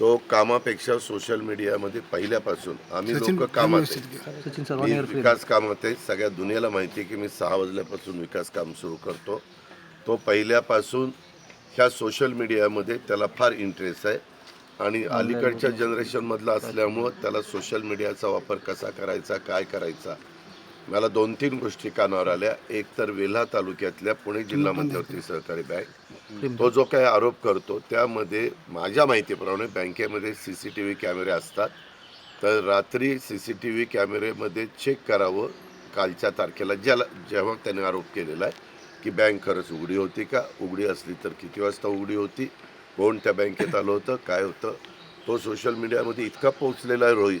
तो कामापेक्षा सोशल मीडियामध्ये पहिल्यापासून. आम्ही लोक कामात मी विकास कामात आहे. सगळ्या दुनियाला माहिती आहे की मी सहा वाजल्यापासून विकास काम सुरू करतो. तो पहिल्यापासून ह्या सोशल मीडियामध्ये त्याला फार इंटरेस्ट आहे. आणि अलीकडच्या जनरेशनमधला असल्यामुळं त्याला सोशल मीडियाचा वापर कसा करायचा काय करायचा मला दोन तीन गोष्टी कानावर आल्या. एक तर वेल्हा तालुक्यातल्या पुणे जिल्हा मध्यवर्ती सहकारी बँक. तो जो काही आरोप करतो त्यामध्ये माझ्या माहितीप्रमाणे बँकेमध्ये सी सी टी व्ही कॅमेरे असतात. तर रात्री सी सी टी व्ही कॅमेरेमध्ये चेक करावं कालच्या तारखेला. ज्याला जेव्हा त्याने आरोप केलेला आहे की बँक खरंच उघडी होती का? उघडी असली तर किती वाजता उघडी होती? कोण त्या बँकेत आलं होतं? काय होतं? तो सोशल मीडियामध्ये इतका पोहोचलेला आहे रोहित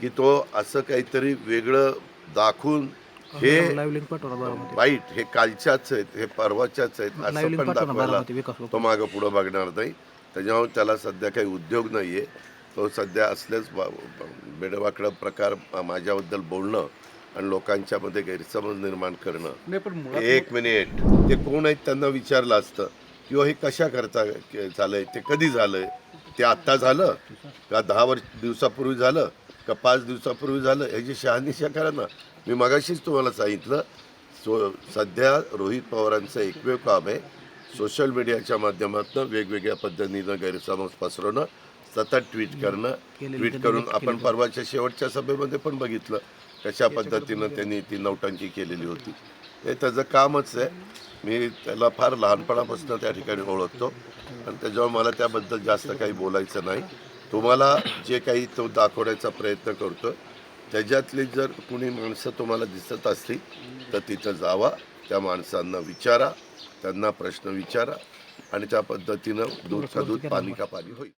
की तो असं काहीतरी वेगळं दाखवून हे लाईव्ह लिंक पाठवा बारामती. वाईट हे कालच्याच आहेत हे परवाच्याच आहेत असं पण पाठवा ना दाखवायला बारामती विकास लोक. तो मागं पुढं बघणार नाही. त्याच्यामुळे त्याला सध्या काही उद्योग नाही आहे तो सध्या असलेच ब- बेडवाकडं प्रकार माझ्याबद्दल बोलणं आणि लोकांच्यामध्ये गैरसमज निर्माण करणं. एक मिनिट. ते कोण आहेत त्यांना विचारलं असतं. किंवा हे कशा करता झालंय? ते कधी झालंय? ते आत्ता झालं? का दहा वर्ष दिवसापूर्वी झालं? का पाच दिवसापूर्वी झालं ह्याची शहानिशा करा ना. मी मगाशीच तुम्हाला सांगितलं सो सध्या रोहित पवारांचं एकमेव काम आहे सोशल मीडियाच्या माध्यमातून वेगवेगळ्या पद्धतीनं गैरसमज पसरवणं सतत ट्विट करणं ट्विट करून आपण परवाच्या शेवटच्या सभेमध्ये पण बघितलं कशा पद्धतीनं त्यांनी ती नौटंकी केलेली होती. हे त्याचं कामच आहे. मी त्याला फार लहानपणापासून त्या ठिकाणी ओळखतो. आणि त्याच्यामुळे मला त्याबद्दल जास्त काही बोलायचं नाही. तुम्हाला जे काही तो दाखवण्याचा प्रयत्न करतो त्याच्यातली जर कुणी माणसं तुम्हाला दिसत असतील तर तिथं जावा त्या माणसांना विचारा त्यांना प्रश्न विचारा आणि त्या पद्धतीनं दूध का दूध पाणी का पाणी होईल.